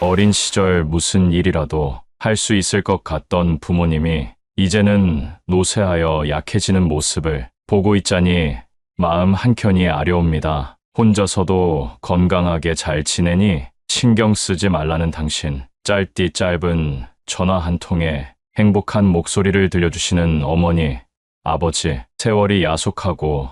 어린 시절 무슨 일이라도 할 수 있을 것 같던 부모님이 이제는 노쇠하여 약해지는 모습을 보고 있자니 마음 한켠이 아려옵니다. 혼자서도 건강하게 잘 지내니 신경 쓰지 말라는 당신. 짧디 짧은 전화 한 통에 행복한 목소리를 들려주시는 어머니, 아버지, 세월이 야속하고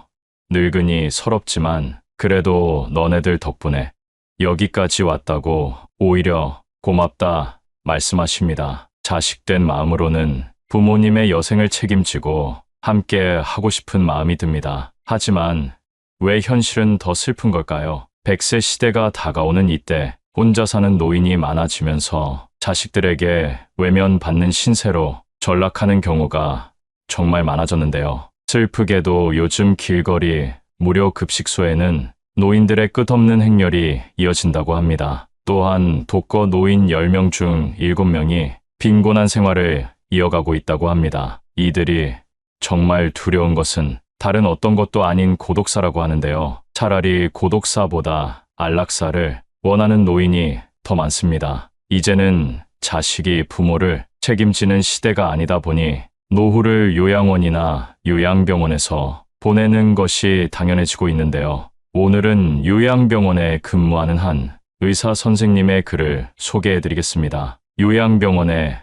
늙으니 서럽지만 그래도 너네들 덕분에 여기까지 왔다고 오히려 고맙다 말씀하십니다. 자식된 마음으로는 부모님의 여생을 책임지고 함께 하고 싶은 마음이 듭니다. 하지만 왜 현실은 더 슬픈 걸까요? 100세 시대가 다가오는 이때 혼자 사는 노인이 많아지면서 자식들에게 외면받는 신세로 전락하는 경우가 정말 많아졌는데요. 슬프게도 요즘 길거리 무료 급식소에는 노인들의 끝없는 행렬이 이어진다고 합니다. 또한 독거 노인 10명 중 7명이 빈곤한 생활을 이어가고 있다고 합니다. 이들이 정말 두려운 것은 다른 어떤 것도 아닌 고독사라고 하는데요. 차라리 고독사보다 안락사를 원하는 노인이 더 많습니다. 이제는 자식이 부모를 책임지는 시대가 아니다 보니 노후를 요양원이나 요양병원에서 보내는 것이 당연해지고 있는데요. 오늘은 요양병원에 근무하는 한 의사 선생님의 글을 소개해 드리겠습니다. 요양병원에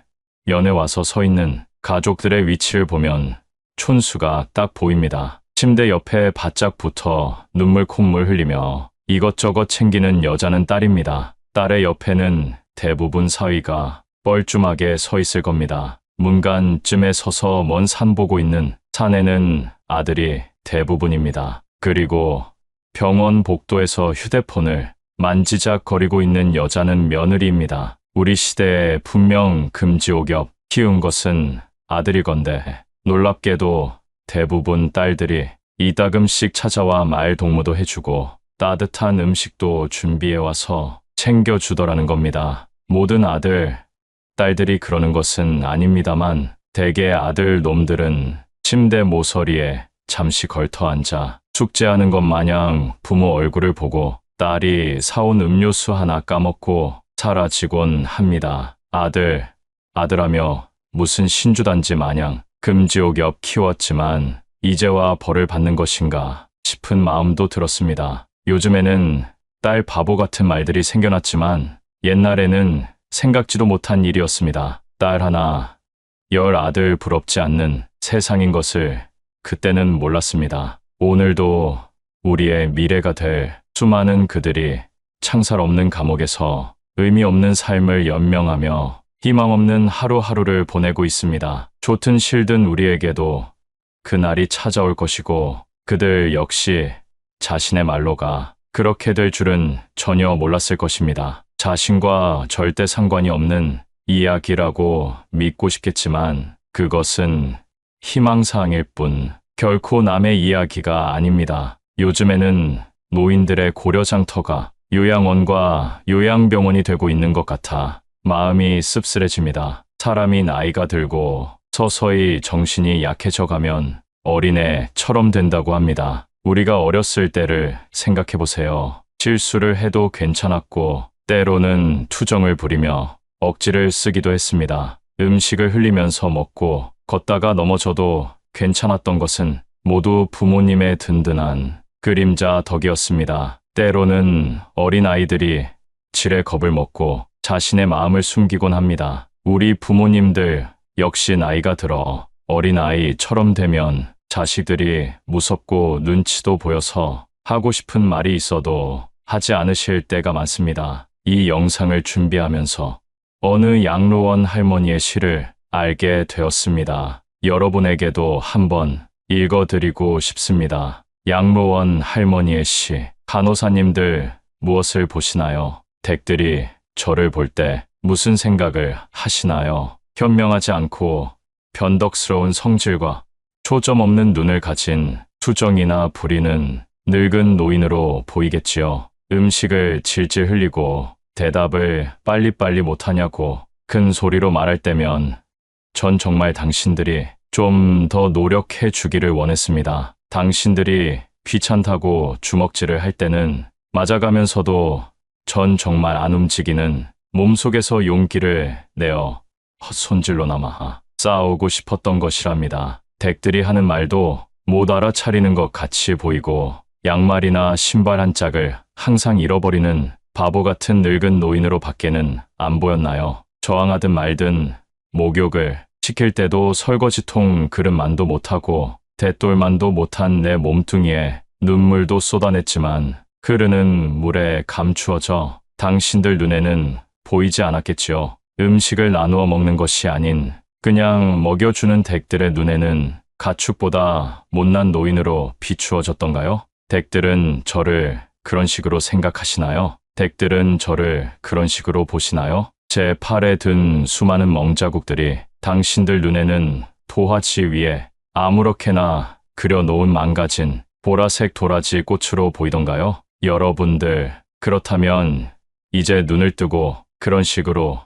연에 와서 서 있는 가족들의 위치를 보면 촌수가 딱 보입니다. 침대 옆에 바짝 붙어 눈물 콧물 흘리며 이것저것 챙기는 여자는 딸입니다. 딸의 옆에는 대부분 사위가 뻘쭘하게 서 있을 겁니다. 문간쯤에 서서 먼 산 보고 있는 산에는 아들이 대부분입니다. 그리고 병원 복도에서 휴대폰을 만지작거리고 있는 여자는 며느리입니다. 우리 시대에 분명 금지옥엽 키운 것은 아들이건데 놀랍게도 대부분 딸들이 이따금씩 찾아와 말 동무도 해주고 따뜻한 음식도 준비해와서 챙겨주더라는 겁니다. 모든 아들, 딸들이 그러는 것은 아닙니다만 대개 아들 놈들은 침대 모서리에 잠시 걸터 앉아 숙제하는 것 마냥 부모 얼굴을 보고 딸이 사온 음료수 하나 까먹고 사라지곤 합니다. 아들, 아들하며 무슨 신주단지 마냥 금지옥 옆 키웠지만 이제와 벌을 받는 것인가 싶은 마음도 들었습니다. 요즘에는 딸 바보 같은 말들이 생겨났지만 옛날에는 생각지도 못한 일이었습니다. 딸 하나, 열 아들 부럽지 않는 세상인 것을 그때는 몰랐습니다. 오늘도 우리의 미래가 될 수많은 그들이 창살 없는 감옥에서 의미 없는 삶을 연명하며 희망 없는 하루하루를 보내고 있습니다. 좋든 싫든 우리에게도 그날이 찾아올 것이고 그들 역시 자신의 말로가 그렇게 될 줄은 전혀 몰랐을 것입니다. 자신과 절대 상관이 없는 이야기라고 믿고 싶겠지만 그것은 희망사항일 뿐 결코 남의 이야기가 아닙니다. 요즘에는 노인들의 고려장터가 요양원과 요양병원이 되고 있는 것 같아 마음이 씁쓸해집니다. 사람이 나이가 들고 서서히 정신이 약해져 가면 어린애처럼 된다고 합니다. 우리가 어렸을 때를 생각해 보세요. 실수를 해도 괜찮았고 때로는 투정을 부리며 억지를 쓰기도 했습니다. 음식을 흘리면서 먹고 걷다가 넘어져도 괜찮았던 것은 모두 부모님의 든든한 그림자 덕이었습니다. 때로는 어린 아이들이 지레 겁을 먹고 자신의 마음을 숨기곤 합니다. 우리 부모님들 역시 나이가 들어 어린 아이처럼 되면 자식들이 무섭고 눈치도 보여서 하고 싶은 말이 있어도 하지 않으실 때가 많습니다. 이 영상을 준비하면서 어느 양로원 할머니의 시를 알게 되었습니다. 여러분에게도 한번 읽어드리고 싶습니다. 양로원 할머니의 시. 간호사님들 무엇을 보시나요? 댁들이 저를 볼 때 무슨 생각을 하시나요? 현명하지 않고 변덕스러운 성질과 초점 없는 눈을 가진 투정이나 부리는 늙은 노인으로 보이겠지요. 음식을 질질 흘리고 대답을 빨리빨리 못하냐고 큰 소리로 말할 때면 전 정말 당신들이 좀 더 노력해 주기를 원했습니다. 당신들이 귀찮다고 주먹질을 할 때는 맞아가면서도 전 정말 안 움직이는 몸속에서 용기를 내어 헛손질로나마 싸우고 싶었던 것이랍니다. 댁들이 하는 말도 못 알아차리는 것 같이 보이고 양말이나 신발 한 짝을 항상 잃어버리는 바보 같은 늙은 노인으로 밖에는 안 보였나요? 저항하든 말든 목욕을 시킬 때도 설거지통 그릇만도 못하고 대돌만도 못한 내 몸뚱이에 눈물도 쏟아냈지만 흐르는 물에 감추어져 당신들 눈에는 보이지 않았겠지요. 음식을 나누어 먹는 것이 아닌 그냥 먹여주는 댁들의 눈에는 가축보다 못난 노인으로 비추어졌던가요? 댁들은 저를 그런 식으로 생각하시나요? 댁들은 저를 그런 식으로 보시나요? 제 팔에 든 수많은 멍자국들이 당신들 눈에는 도화지 위에 아무렇게나 그려놓은 망가진 보라색 도라지 꽃으로 보이던가요? 여러분들, 그렇다면 이제 눈을 뜨고 그런 식으로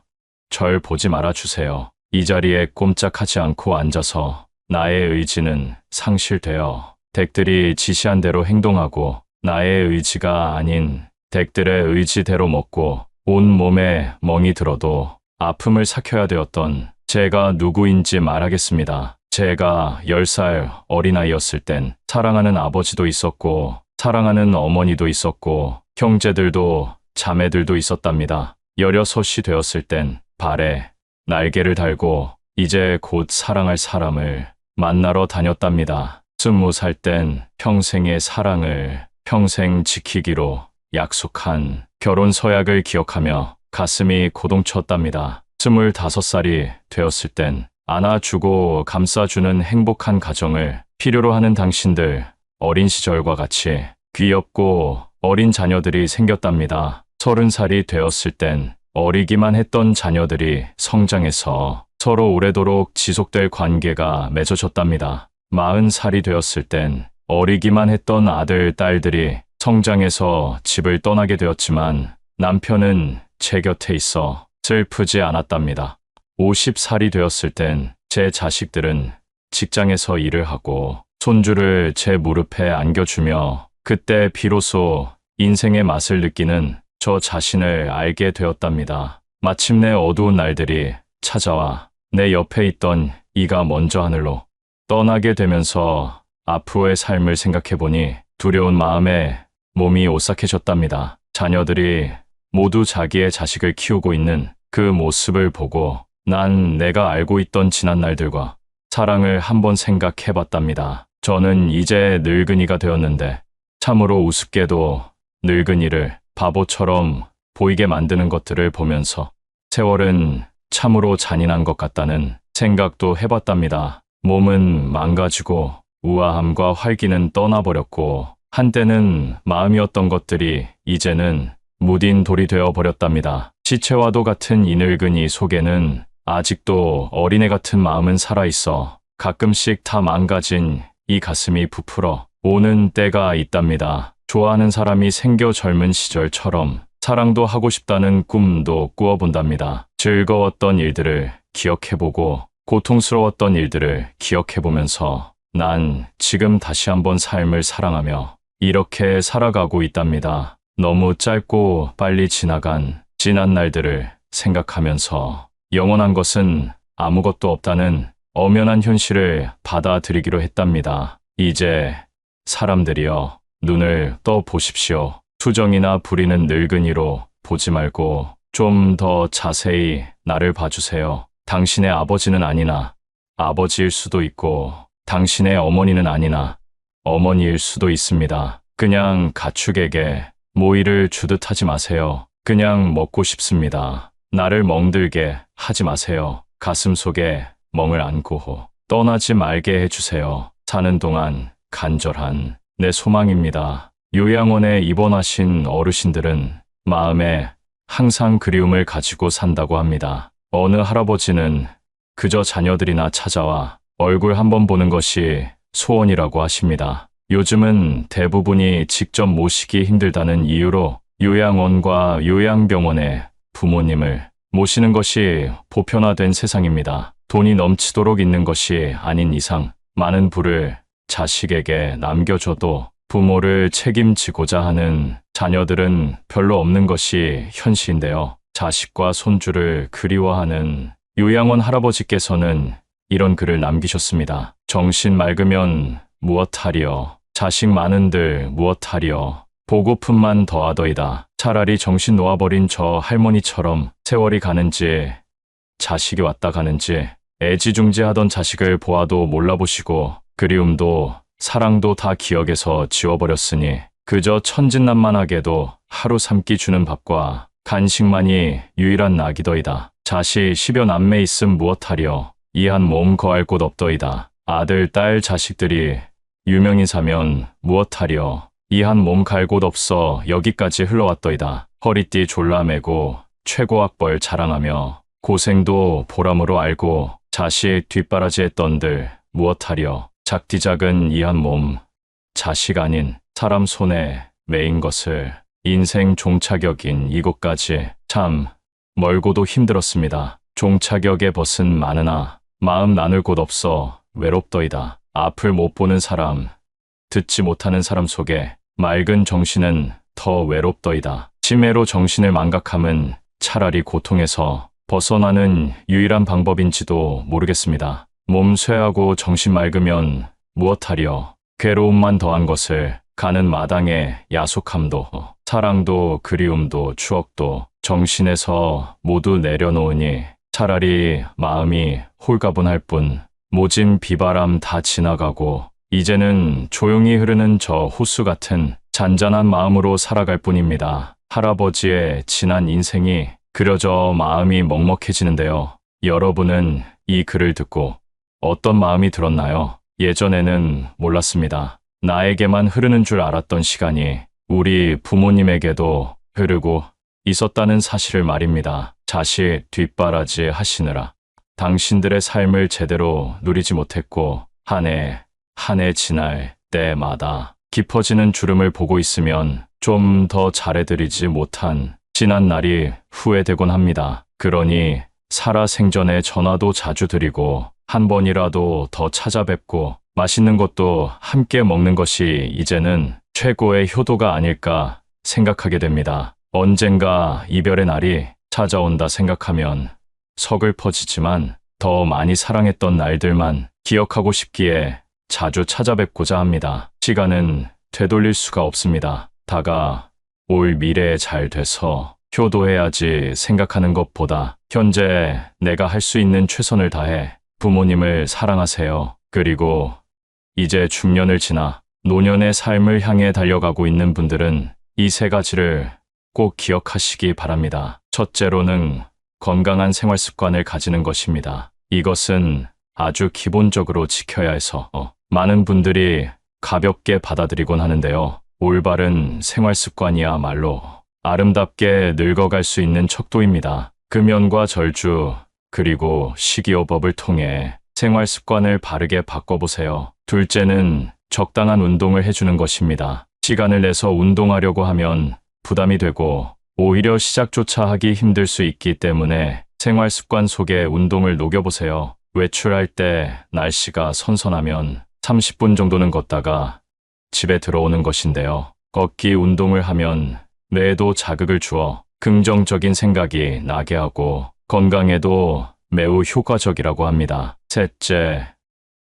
절 보지 말아주세요. 이 자리에 꼼짝하지 않고 앉아서 나의 의지는 상실되어 댁들이 지시한 대로 행동하고 나의 의지가 아닌 댁들의 의지대로 먹고 온 몸에 멍이 들어도 아픔을 삭혀야 되었던 제가 누구인지 말하겠습니다. 제가 10살 어린아이였을 땐 사랑하는 아버지도 있었고 사랑하는 어머니도 있었고 형제들도 자매들도 있었답니다. 여려섯이 되었을 땐 발에 날개를 달고 이제 곧 사랑할 사람을 만나러 다녔답니다. 스무 살땐 평생의 사랑을 평생 지키기로 약속한 결혼 서약을 기억하며 가슴이 고동쳤답니다. 스물다섯 살이 되었을 땐 안아주고 감싸주는 행복한 가정을 필요로 하는 당신들 어린 시절과 같이 귀엽고 어린 자녀들이 생겼답니다. 서른 살이 되었을 땐 어리기만 했던 자녀들이 성장해서 서로 오래도록 지속될 관계가 맺어졌답니다. 마흔 살이 되었을 땐 어리기만 했던 아들, 딸들이 성장해서 집을 떠나게 되었지만 남편은 제 곁에 있어 슬프지 않았답니다. 50살이 되었을 땐 제 자식들은 직장에서 일을 하고 손주를 제 무릎에 안겨주며 그때 비로소 인생의 맛을 느끼는 저 자신을 알게 되었답니다. 마침내 어두운 날들이 찾아와 내 옆에 있던 이가 먼저 하늘로 떠나게 되면서 앞으로의 삶을 생각해보니 두려운 마음에 몸이 오싹해졌답니다. 자녀들이 모두 자기의 자식을 키우고 있는 그 모습을 보고 난 내가 알고 있던 지난 날들과 사랑을 한번 생각해 봤답니다. 저는 이제 늙은이가 되었는데 참으로 우습게도 늙은이를 바보처럼 보이게 만드는 것들을 보면서 세월은 참으로 잔인한 것 같다는 생각도 해봤답니다. 몸은 망가지고 우아함과 활기는 떠나버렸고 한때는 마음이었던 것들이 이제는 무딘 돌이 되어 버렸답니다. 시체와도 같은 이 늙은이 속에는 아직도 어린애 같은 마음은 살아있어 가끔씩 다 망가진 이 가슴이 부풀어 오는 때가 있답니다. 좋아하는 사람이 생겨 젊은 시절처럼 사랑도 하고 싶다는 꿈도 꾸어본답니다. 즐거웠던 일들을 기억해보고 고통스러웠던 일들을 기억해보면서 난 지금 다시 한번 삶을 사랑하며 이렇게 살아가고 있답니다. 너무 짧고 빨리 지나간 지난 날들을 생각하면서 영원한 것은 아무것도 없다는 엄연한 현실을 받아들이기로 했답니다. 이제 사람들이여 눈을 떠 보십시오. 투정이나 부리는 늙은이로 보지 말고 좀 더 자세히 나를 봐주세요. 당신의 아버지는 아니나 아버지일 수도 있고 당신의 어머니는 아니나 어머니일 수도 있습니다. 그냥 가축에게 모이를 주듯 하지 마세요. 그냥 먹고 싶습니다. 나를 멍들게 하지 마세요. 가슴 속에 멍을 안고 떠나지 말게 해주세요. 사는 동안 간절한 내 소망입니다. 요양원에 입원하신 어르신들은 마음에 항상 그리움을 가지고 산다고 합니다. 어느 할아버지는 그저 자녀들이나 찾아와 얼굴 한번 보는 것이 소원이라고 하십니다. 요즘은 대부분이 직접 모시기 힘들다는 이유로 요양원과 요양병원에 부모님을 모시는 것이 보편화된 세상입니다. 돈이 넘치도록 있는 것이 아닌 이상 많은 부를 자식에게 남겨줘도 부모를 책임지고자 하는 자녀들은 별로 없는 것이 현실인데요. 자식과 손주를 그리워하는 요양원 할아버지께서는 이런 글을 남기셨습니다. 정신 맑으면 무엇하리요. 자식 많은들 무엇하리요. 보고품만 더하더이다. 차라리 정신 놓아버린 저 할머니처럼 세월이 가는지 자식이 왔다 가는지 애지중지하던 자식을 보아도 몰라보시고 그리움도 사랑도 다 기억에서 지워버렸으니 그저 천진난만하게도 하루 삼기 주는 밥과 간식만이 유일한 낙이더이다. 자식 십여 남매 있음 무엇하려 이한 몸 거할 곳 없더이다. 아들, 딸, 자식들이 유명인 사면 무엇하려 이한 몸 갈 곳 없어 여기까지 흘러왔더이다. 허리띠 졸라매고 최고학벌 자랑하며 고생도 보람으로 알고 자식 뒷바라지 했던들 무엇하려 작디작은 이한 몸 자식 아닌 사람 손에 매인 것을 인생 종착역인 이곳까지 참 멀고도 힘들었습니다. 종착역의 벗은 많으나 마음 나눌 곳 없어 외롭더이다. 앞을 못 보는 사람, 듣지 못하는 사람 속에 맑은 정신은 더 외롭더이다. 치매로 정신을 망각함은 차라리 고통에서 벗어나는 유일한 방법인지도 모르겠습니다. 몸 쇠하고 정신 맑으면 무엇하려 괴로움만 더한 것을 가는 마당에 야속함도 사랑도 그리움도 추억도 정신에서 모두 내려놓으니 차라리 마음이 홀가분할 뿐 모진 비바람 다 지나가고 이제는 조용히 흐르는 저 호수 같은 잔잔한 마음으로 살아갈 뿐입니다. 할아버지의 지난 인생이 그려져 마음이 먹먹해지는데요. 여러분은 이 글을 듣고 어떤 마음이 들었나요? 예전에는 몰랐습니다. 나에게만 흐르는 줄 알았던 시간이 우리 부모님에게도 흐르고 있었다는 사실을 말입니다. 자식 뒷바라지 하시느라 당신들의 삶을 제대로 누리지 못했고 한해 한 해 지날 때마다 깊어지는 주름을 보고 있으면 좀 더 잘해드리지 못한 지난 날이 후회되곤 합니다. 그러니 살아 생전에 전화도 자주 드리고 한 번이라도 더 찾아뵙고 맛있는 것도 함께 먹는 것이 이제는 최고의 효도가 아닐까 생각하게 됩니다. 언젠가 이별의 날이 찾아온다 생각하면 서글퍼지지만 더 많이 사랑했던 날들만 기억하고 싶기에 자주 찾아뵙고자 합니다. 시간은 되돌릴 수가 없습니다. 다가 올 미래에 잘 돼서 효도해야지 생각하는 것보다 현재 내가 할 수 있는 최선을 다해 부모님을 사랑하세요. 그리고 이제 중년을 지나 노년의 삶을 향해 달려가고 있는 분들은 이 세 가지를 꼭 기억하시기 바랍니다. 첫째로는 건강한 생활 습관을 가지는 것입니다. 이것은 아주 기본적으로 지켜야 해서 어, 많은 분들이 가볍게 받아들이곤 하는데요. 올바른 생활 습관이야말로 아름답게 늙어갈 수 있는 척도입니다. 금연과 절주, 그리고 식이요법을 통해 생활 습관을 바르게 바꿔보세요. 둘째는 적당한 운동을 해주는 것입니다. 시간을 내서 운동하려고 하면 부담이 되고 오히려 시작조차 하기 힘들 수 있기 때문에 생활 습관 속에 운동을 녹여보세요. 외출할 때 날씨가 선선하면 30분 정도는 걷다가 집에 들어오는 것인데요. 걷기 운동을 하면 뇌에도 자극을 주어 긍정적인 생각이 나게 하고 건강에도 매우 효과적이라고 합니다. 셋째,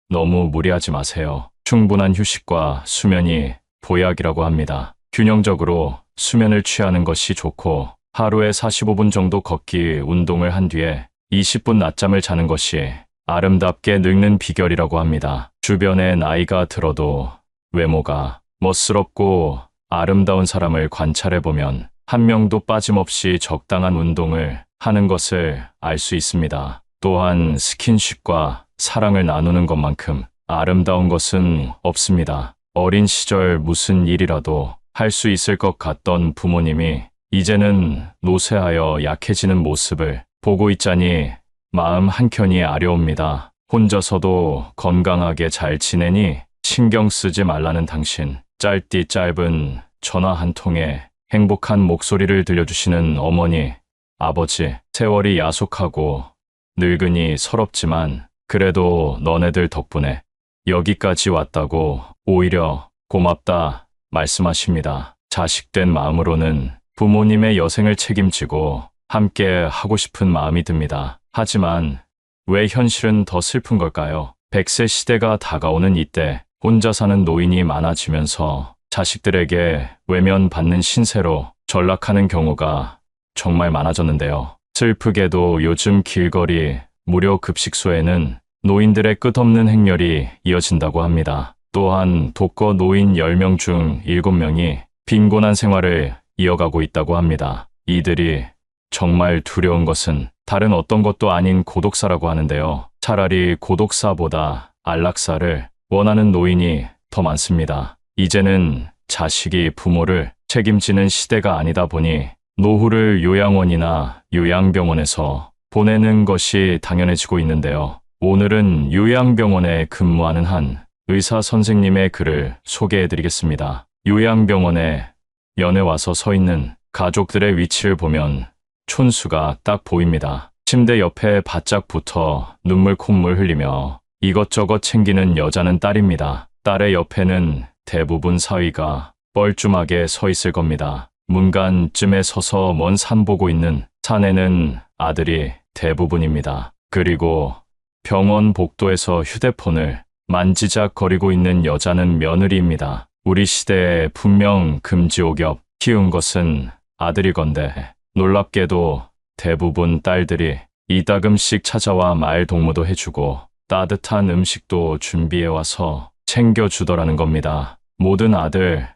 너무 무리하지 마세요. 충분한 휴식과 수면이 보약이라고 합니다. 균형적으로 수면을 취하는 것이 좋고 하루에 45분 정도 걷기 운동을 한 뒤에 20분 낮잠을 자는 것이 아름답게 늙는 비결이라고 합니다. 주변에 나이가 들어도 외모가 멋스럽고 아름다운 사람을 관찰해 보면 한 명도 빠짐없이 적당한 운동을 하는 것을 알 수 있습니다. 또한 스킨십과 사랑을 나누는 것만큼 아름다운 것은 없습니다. 어린 시절 무슨 일이라도 할 수 있을 것 같던 부모님이 이제는 노쇠하여 약해지는 모습을 보고 있자니 마음 한켠이 아려옵니다. 혼자서도 건강하게 잘 지내니 신경 쓰지 말라는 당신. 짧디 짧은 전화 한 통에 행복한 목소리를 들려주시는 어머니, 아버지, 세월이 야속하고 늙으니 서럽지만 그래도 너네들 덕분에 여기까지 왔다고 오히려 고맙다 말씀하십니다. 자식된 마음으로는 부모님의 여생을 책임지고 함께 하고 싶은 마음이 듭니다. 하지만 왜 현실은 더 슬픈 걸까요? 100세 시대가 다가오는 이때 혼자 사는 노인이 많아지면서 자식들에게 외면받는 신세로 전락하는 경우가 정말 많아졌는데요. 슬프게도 요즘 길거리 무료 급식소에는 노인들의 끝없는 행렬이 이어진다고 합니다. 또한 독거 노인 10명 중 7명이 빈곤한 생활을 이어가고 있다고 합니다. 이들이 정말 두려운 것은 다른 어떤 것도 아닌 고독사라고 하는데요. 차라리 고독사보다 안락사를 원하는 노인이 더 많습니다. 이제는 자식이 부모를 책임지는 시대가 아니다 보니 노후를 요양원이나 요양병원에서 보내는 것이 당연해지고 있는데요. 오늘은 요양병원에 근무하는 한 의사 선생님의 글을 소개해 드리겠습니다. 요양병원에 연에 와서 서 있는 가족들의 위치를 보면 촌수가 딱 보입니다. 침대 옆에 바짝 붙어 눈물 콧물 흘리며 이것저것 챙기는 여자는 딸입니다. 딸의 옆에는 대부분 사위가 뻘쭘하게 서 있을 겁니다. 문간쯤에 서서 먼 산 보고 있는 사내는 아들이 대부분입니다. 그리고 병원 복도에서 휴대폰을 만지작거리고 있는 여자는 며느리입니다. 우리 시대에 분명 금지옥엽 키운 것은 아들이건데 놀랍게도 대부분 딸들이 이따금씩 찾아와 말 동무도 해주고 따뜻한 음식도 준비해와서 챙겨주더라는 겁니다. 모든 아들,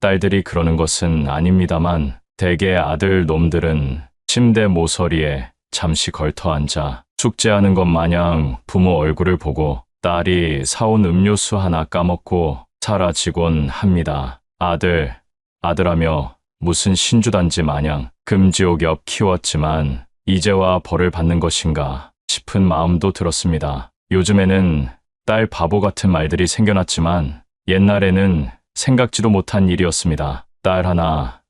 딸들이 그러는 것은 아닙니다만 대개 아들 놈들은 침대 모서리에 잠시 걸터 앉아 숙제하는 것 마냥 부모 얼굴을 보고 딸이 사온 음료수 하나 까먹고 사라지곤 합니다. 아들, 아들하며 무슨 신주단지 마냥 금지옥엽 키웠지만 이제와 벌을 받는 것인가 싶은 마음도 들었습니다. 요즘에는 딸 바보 같은 말들이 생겨났지만 옛날에는 생각지도 못한 일이었습니다. 딸 하나,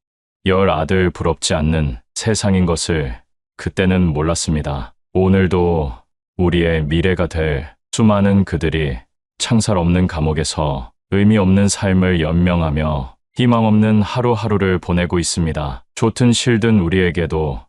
열 아들 부럽지 않는 세상인 것을 그때는 몰랐습니다. 오늘도 우리의 미래가 될 수많은 그들이 창살 없는 감옥에서 의미 없는 삶을 연명하며 희망 없는 하루하루를 보내고 있습니다. 좋든 싫든 우리에게도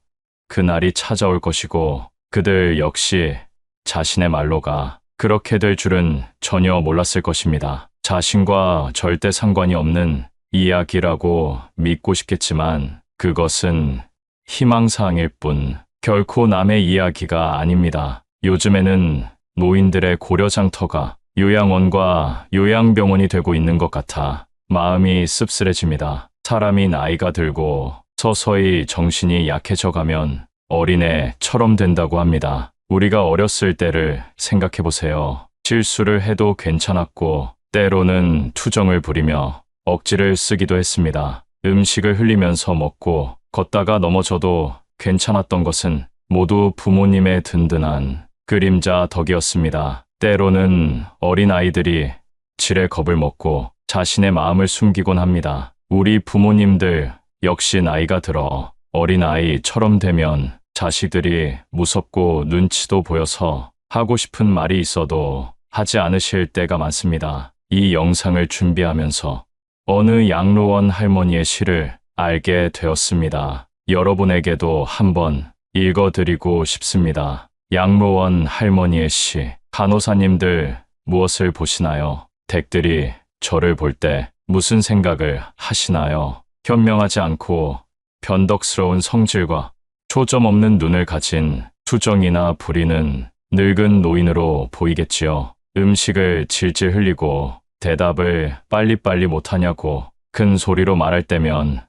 그날이 찾아올 것이고 그들 역시 자신의 말로가 그렇게 될 줄은 전혀 몰랐을 것입니다. 자신과 절대 상관이 없는 이야기라고 믿고 싶겠지만 그것은 희망사항일 뿐 결코 남의 이야기가 아닙니다. 요즘에는 노인들의 고려장터가 요양원과 요양병원이 되고 있는 것 같아 마음이 씁쓸해집니다. 사람이 나이가 들고 서서히 정신이 약해져 가면 어린애처럼 된다고 합니다. 우리가 어렸을 때를 생각해 보세요. 실수를 해도 괜찮았고 때로는 투정을 부리며 억지를 쓰기도 했습니다. 음식을 흘리면서 먹고 걷다가 넘어져도 괜찮았던 것은 모두 부모님의 든든한 그림자 덕이었습니다. 때로는 어린아이들이 지레 겁을 먹고 자신의 마음을 숨기곤 합니다. 우리 부모님들 역시 나이가 들어 어린아이처럼 되면 자식들이 무섭고 눈치도 보여서 하고 싶은 말이 있어도 하지 않으실 때가 많습니다. 이 영상을 준비하면서 어느 양로원 할머니의 시를 알게 되었습니다. 여러분에게도 한번 읽어드리고 싶습니다. 양로원 할머니의 시. 간호사님들 무엇을 보시나요? 댁들이 저를 볼 때 무슨 생각을 하시나요? 현명하지 않고 변덕스러운 성질과 초점 없는 눈을 가진 투정이나 부리는 늙은 노인으로 보이겠지요. 음식을 질질 흘리고 대답을 빨리빨리 못하냐고 큰 소리로 말할 때면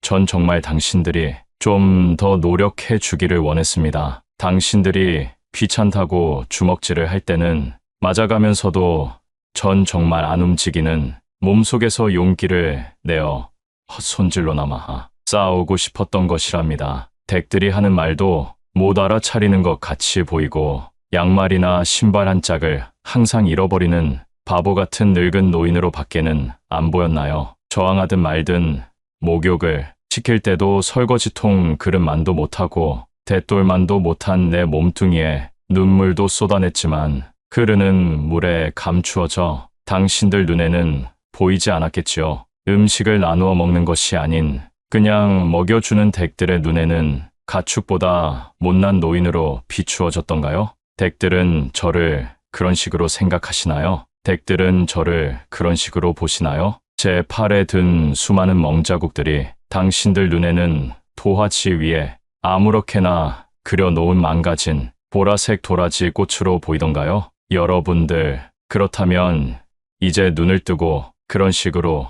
전 정말 당신들이 좀 더 노력해 주기를 원했습니다. 당신들이 귀찮다고 주먹질을 할 때는 맞아가면서도 전 정말 안 움직이는 몸속에서 용기를 내어 헛손질로나마 싸우고 싶었던 것이랍니다. 댁들이 하는 말도 못 알아차리는 것 같이 보이고 양말이나 신발 한 짝을 항상 잃어버리는 바보 같은 늙은 노인으로 밖에는 안 보였나요? 저항하든 말든 목욕을 시킬 때도 설거지통 그릇만도 못하고 대돌만도 못한 내 몸뚱이에 눈물도 쏟아냈지만 흐르는 물에 감추어져 당신들 눈에는 보이지 않았겠지요. 음식을 나누어 먹는 것이 아닌 그냥 먹여주는 댁들의 눈에는 가축보다 못난 노인으로 비추어졌던가요? 댁들은 저를 그런 식으로 생각하시나요? 댁들은 저를 그런 식으로 보시나요? 제 팔에 든 수많은 멍자국들이 당신들 눈에는 도화지 위에 아무렇게나 그려놓은 망가진 보라색 도라지 꽃으로 보이던가요? 여러분들, 그렇다면 이제 눈을 뜨고 그런 식으로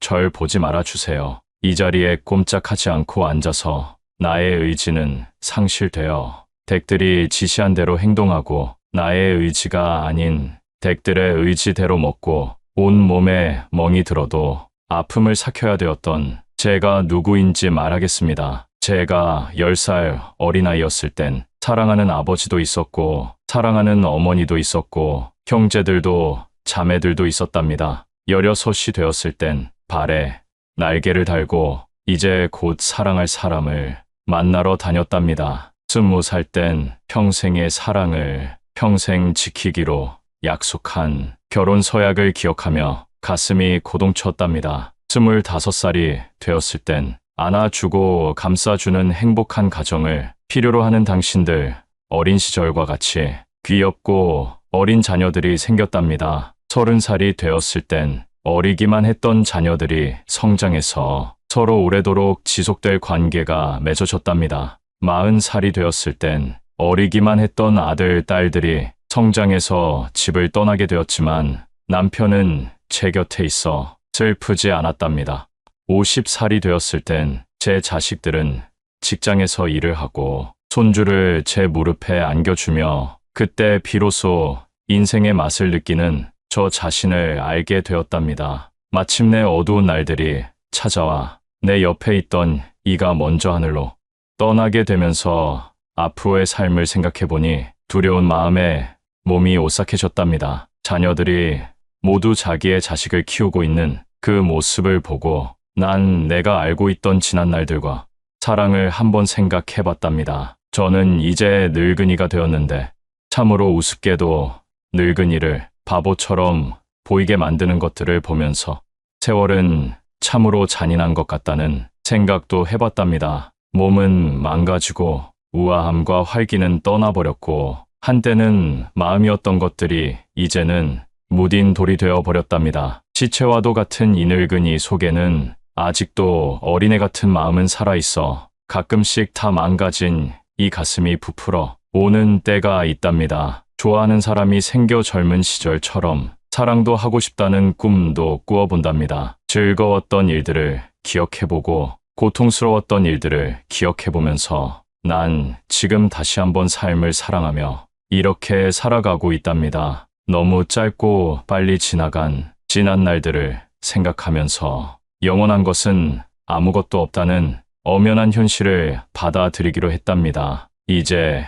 절 보지 말아주세요. 이 자리에 꼼짝하지 않고 앉아서 나의 의지는 상실되어 댁들이 지시한 대로 행동하고 나의 의지가 아닌 댁들의 의지대로 먹고 온 몸에 멍이 들어도 아픔을 삭혀야 되었던 제가 누구인지 말하겠습니다. 제가 10살 어린아이였을 땐 사랑하는 아버지도 있었고 사랑하는 어머니도 있었고 형제들도 자매들도 있었답니다. 여려섯이 되었을 땐 발에 날개를 달고 이제 곧 사랑할 사람을 만나러 다녔답니다. 스무 살 땐 평생의 사랑을 평생 지키기로 약속한 결혼 서약을 기억하며 가슴이 고동쳤답니다. 스물다섯 살이 되었을 땐 안아주고 감싸주는 행복한 가정을 필요로 하는 당신들 어린 시절과 같이 귀엽고 어린 자녀들이 생겼답니다. 서른 살이 되었을 땐 어리기만 했던 자녀들이 성장해서 서로 오래도록 지속될 관계가 맺어졌답니다. 마흔 살이 되었을 땐 어리기만 했던 아들, 딸들이 성장해서 집을 떠나게 되었지만 남편은 제 곁에 있어 슬프지 않았답니다. 50살이 되었을 땐 제 자식들은 직장에서 일을 하고 손주를 제 무릎에 안겨주며 그때 비로소 인생의 맛을 느끼는 저 자신을 알게 되었답니다. 마침내 어두운 날들이 찾아와 내 옆에 있던 이가 먼저 하늘로 떠나게 되면서 앞으로의 삶을 생각해보니 두려운 마음에 몸이 오싹해졌답니다. 자녀들이 모두 자기의 자식을 키우고 있는 그 모습을 보고 난 내가 알고 있던 지난 날들과 사랑을 한번 생각해 봤답니다. 저는 이제 늙은이가 되었는데 참으로 우습게도 늙은이를 바보처럼 보이게 만드는 것들을 보면서 세월은 참으로 잔인한 것 같다는 생각도 해봤답니다. 몸은 망가지고 우아함과 활기는 떠나버렸고 한때는 마음이었던 것들이 이제는 무딘 돌이 되어 버렸답니다. 시체와도 같은 이 늙은이 속에는 아직도 어린애 같은 마음은 살아있어 가끔씩 다 망가진 이 가슴이 부풀어 오는 때가 있답니다. 좋아하는 사람이 생겨 젊은 시절처럼 사랑도 하고 싶다는 꿈도 꾸어본답니다. 즐거웠던 일들을 기억해보고 고통스러웠던 일들을 기억해보면서 난 지금 다시 한번 삶을 사랑하며 이렇게 살아가고 있답니다. 너무 짧고 빨리 지나간 지난 날들을 생각하면서 영원한 것은 아무것도 없다는 엄연한 현실을 받아들이기로 했답니다. 이제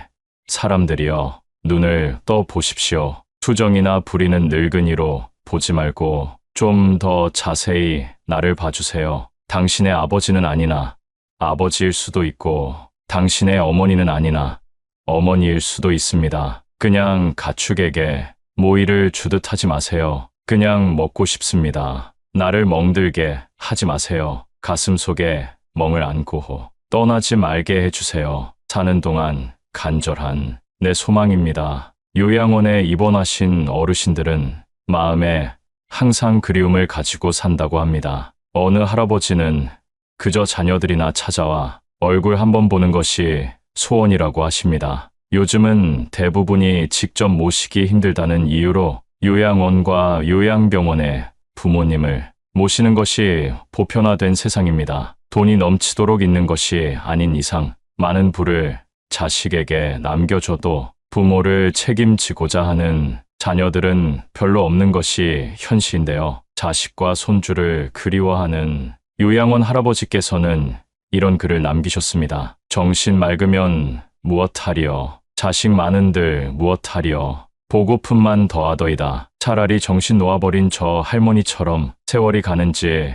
사람들이여 눈을 떠 보십시오. 투정이나 부리는 늙은이로 보지 말고 좀 더 자세히 나를 봐주세요. 당신의 아버지는 아니나 아버지일 수도 있고 당신의 어머니는 아니나 어머니일 수도 있습니다. 그냥 가축에게 모이를 주듯 하지 마세요. 그냥 먹고 싶습니다. 나를 멍들게 하지 마세요. 가슴 속에 멍을 안고 떠나지 말게 해주세요. 사는 동안 간절한 내 소망입니다. 요양원에 입원하신 어르신들은 마음에 항상 그리움을 가지고 산다고 합니다. 어느 할아버지는 그저 자녀들이나 찾아와 얼굴 한번 보는 것이 소원이라고 하십니다. 요즘은 대부분이 직접 모시기 힘들다는 이유로 요양원과 요양병원에 부모님을 모시는 것이 보편화된 세상입니다. 돈이 넘치도록 있는 것이 아닌 이상 많은 부를 자식에게 남겨줘도 부모를 책임지고자 하는 자녀들은 별로 없는 것이 현실인데요. 자식과 손주를 그리워하는 요양원 할아버지께서는 이런 글을 남기셨습니다. 정신 맑으면 무엇하리요. 자식 많은들 무엇하리요. 보고품만 더하더이다. 차라리 정신 놓아버린 저 할머니처럼 세월이 가는지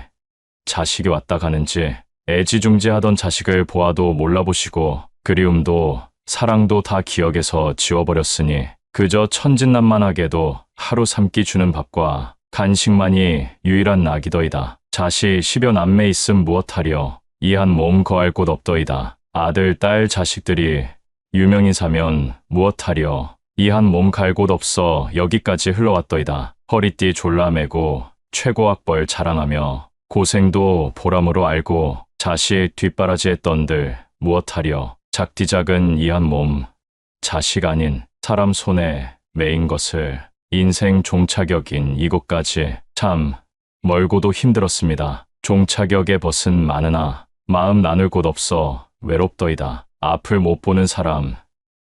자식이 왔다 가는지 애지중지하던 자식을 보아도 몰라보시고 그리움도 사랑도 다 기억에서 지워버렸으니 그저 천진난만하게도 하루 삼기 주는 밥과 간식만이 유일한 낙이더이다. 자식 십여 남매 있음 무엇하려 이한 몸 거할 곳 없더이다. 아들, 딸, 자식들이 유명인 사면 무엇하려 이한 몸 갈 곳 없어 여기까지 흘러왔더이다. 허리띠 졸라매고 최고학벌 자랑하며 고생도 보람으로 알고 자식 뒷바라지 했던들 무엇하려 작디작은 이한 몸 자식 아닌 사람 손에 매인 것을 인생 종착역인 이곳까지 참 멀고도 힘들었습니다. 종착역의 벗은 많으나 마음 나눌 곳 없어 외롭더이다. 앞을 못 보는 사람,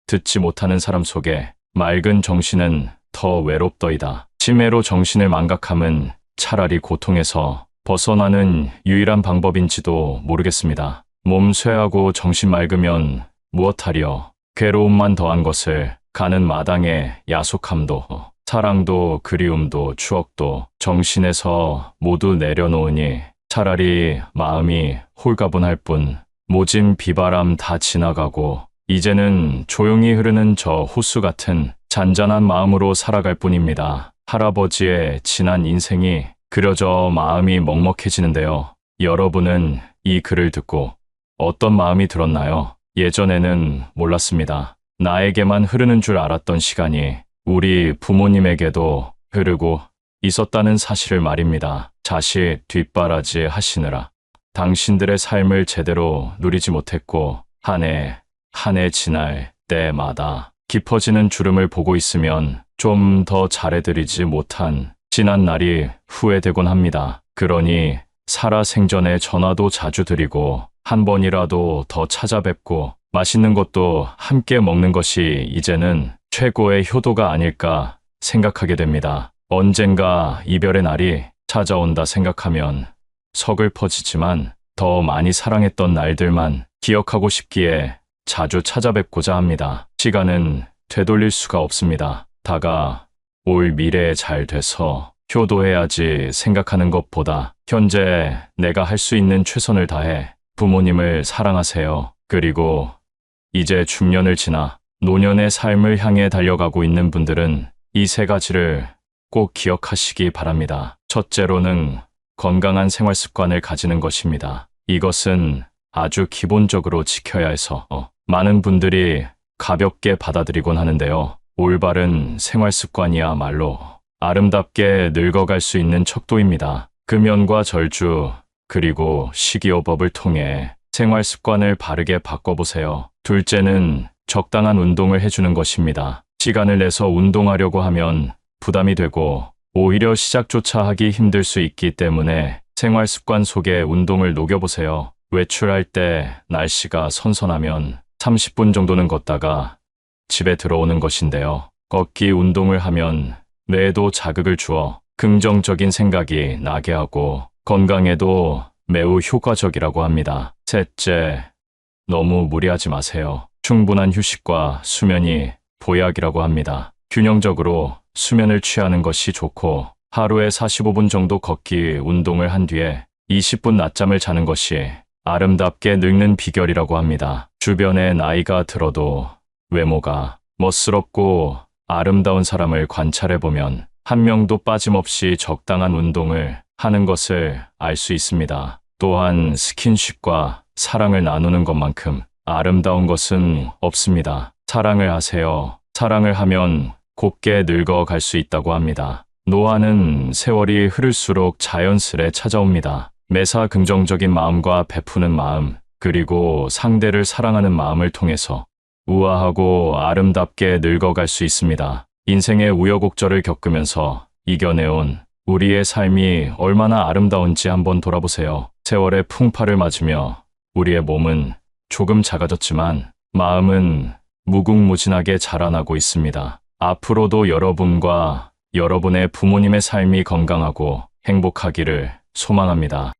듣지 못하는 사람 속에 맑은 정신은 더 외롭더이다. 치매로 정신을 망각함은 차라리 고통에서 벗어나는 유일한 방법인지도 모르겠습니다. 몸 쇠하고 정신 맑으면 무엇하려 괴로움만 더한 것을 가는 마당에 야속함도 사랑도 그리움도 추억도 정신에서 모두 내려놓으니 차라리 마음이 홀가분할 뿐 모진 비바람 다 지나가고 이제는 조용히 흐르는 저 호수 같은 잔잔한 마음으로 살아갈 뿐입니다. 할아버지의 지난 인생이 그려져 마음이 먹먹해지는데요. 여러분은 이 글을 듣고 어떤 마음이 들었나요? 예전에는 몰랐습니다. 나에게만 흐르는 줄 알았던 시간이 우리 부모님에게도 흐르고 있었다는 사실을 말입니다. 자식 뒷바라지 하시느라 당신들의 삶을 제대로 누리지 못했고 한 해 한 해 지날 때마다 깊어지는 주름을 보고 있으면 좀 더 잘해드리지 못한 지난 날이 후회되곤 합니다. 그러니 살아 생전에 전화도 자주 드리고 한 번이라도 더 찾아뵙고 맛있는 것도 함께 먹는 것이 이제는 최고의 효도가 아닐까 생각하게 됩니다. 언젠가 이별의 날이 찾아온다 생각하면 서글퍼지지만 더 많이 사랑했던 날들만 기억하고 싶기에 자주 찾아뵙고자 합니다. 시간은 되돌릴 수가 없습니다. 다가 올 미래에 잘 돼서 효도해야지 생각하는 것보다 현재 내가 할 수 있는 최선을 다해 부모님을 사랑하세요. 그리고 이제 중년을 지나 노년의 삶을 향해 달려가고 있는 분들은 이 세 가지를 꼭 기억하시기 바랍니다. 첫째로는 건강한 생활 습관을 가지는 것입니다. 이것은 아주 기본적으로 지켜야 해서 어, 많은 분들이 가볍게 받아들이곤 하는데요. 올바른 생활 습관이야말로 아름답게 늙어갈 수 있는 척도입니다. 금연과 절주, 그리고 식이요법을 통해 생활 습관을 바르게 바꿔보세요. 둘째는 적당한 운동을 해주는 것입니다. 시간을 내서 운동하려고 하면 부담이 되고 오히려 시작조차 하기 힘들 수 있기 때문에 생활 습관 속에 운동을 녹여보세요. 외출할 때 날씨가 선선하면 30분 정도는 걷다가 집에 들어오는 것인데요. 걷기 운동을 하면 뇌에도 자극을 주어 긍정적인 생각이 나게 하고 건강에도 매우 효과적이라고 합니다. 셋째, 너무 무리하지 마세요. 충분한 휴식과 수면이 보약이라고 합니다. 균형적으로 수면을 취하는 것이 좋고 하루에 45분 정도 걷기 운동을 한 뒤에 20분 낮잠을 자는 것이 아름답게 늙는 비결이라고 합니다. 주변에 나이가 들어도 외모가 멋스럽고 아름다운 사람을 관찰해보면 한 명도 빠짐없이 적당한 운동을 하는 것을 알 수 있습니다. 또한 스킨십과 사랑을 나누는 것만큼 아름다운 것은 없습니다. 사랑을 하세요. 사랑을 하면 곱게 늙어갈 수 있다고 합니다. 노화는 세월이 흐를수록 자연스레 찾아옵니다. 매사 긍정적인 마음과 베푸는 마음, 그리고 상대를 사랑하는 마음을 통해서 우아하고 아름답게 늙어갈 수 있습니다. 인생의 우여곡절을 겪으면서 이겨내온 우리의 삶이 얼마나 아름다운지 한번 돌아보세요. 세월의 풍파를 맞으며 우리의 몸은 조금 작아졌지만 마음은 무궁무진하게 자라나고 있습니다. 앞으로도 여러분과 여러분의 부모님의 삶이 건강하고 행복하기를 소망합니다.